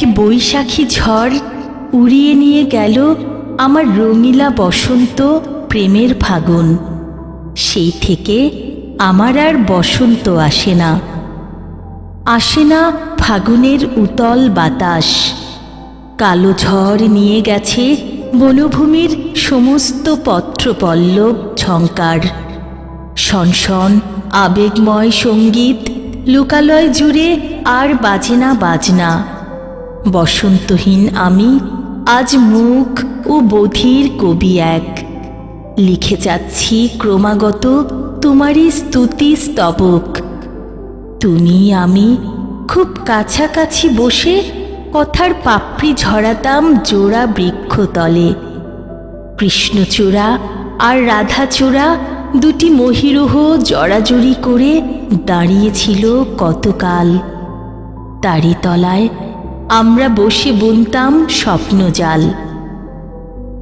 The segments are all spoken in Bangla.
এক বৈশাখী ঝড় উড়িয়ে নিয়ে গেল আমার রঙিলা বসন্ত প্রেমের ফাগুন। সেই থেকে আমার আর বসন্ত আসে না। আসে না ফাগুনের উতল বাতাস। কালো ঝড় নিয়ে গেছে বনভূমির সমস্ত পত্রপল্লব ঝঙ্কার। শনশন আবেগময় সংগীত, লোকালয় জুড়ে আর বাজে না বাজনা। বসন্তহীন আমি আজ মুখ ও বধির কবি এক। লিখে যাচ্ছি ক্রমাগত তোমারই স্তুতি স্তবক। তুমি, আমি খুব কাছাকাছি বসে কথার পাপড়ি ঝরাতাম জোড়া বৃক্ষতলে কৃষ্ণচূড়া আর রাধাচূড়া দুটি মহিরুহ জড়াজড়ি করে দাঁড়িয়েছিল কতকাল। তারি তলায় আমরা বসে বুনতাম স্বপ্নজাল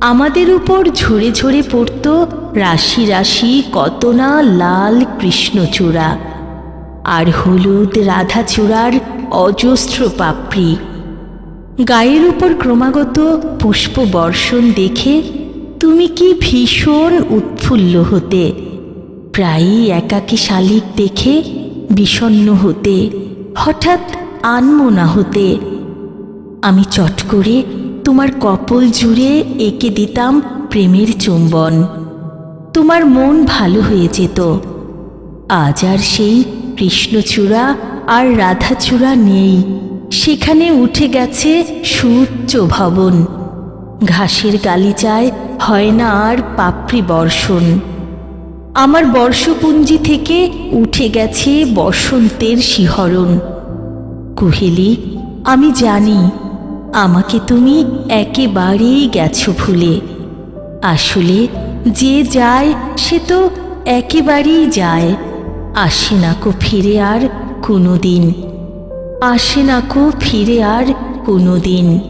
আমাদের উপর ঝরে ঝরে পড়ত রাশি রাশি কত না লাল কৃষ্ণচূড়া আর হলুদ রাধাচূড়ার অজস্র পাপড়ি। গায়ের উপর ক্রমাগত পুষ্প বর্ষণ দেখে তুমি কি ভীষণ উৎফুল্ল হতে। প্রায়ই একাকী শালিক দেখে বিষণ্ণ হতে। হঠাৎ আনমনা হতে। আমি চট করে তোমার কপল জুড়ে এঁকে দিতাম প্রেমের চুম্বন। তোমার মন ভালো হয়ে যেত। আজ আর সেই কৃষ্ণচূড়া আর রাধাচূড়া নেই। সেখানে উঠে গেছে সুউচ্চ ভবন। ঘাসের গালিচায় হয় না আর পাপড়ি বর্ষণ। আমার বর্ষপুঞ্জি থেকে উঠে গেছে বসন্তের শিহরণ। কুহেলি, আমি জানি আমাকে তুমি একেবারেই গেছো ভুলে। আসলে যে যায়, সে তো একেবারেই যায়। আসে না কো ফিরে আর কোনো দিন আসে না কো ফিরে আর কোনো দিন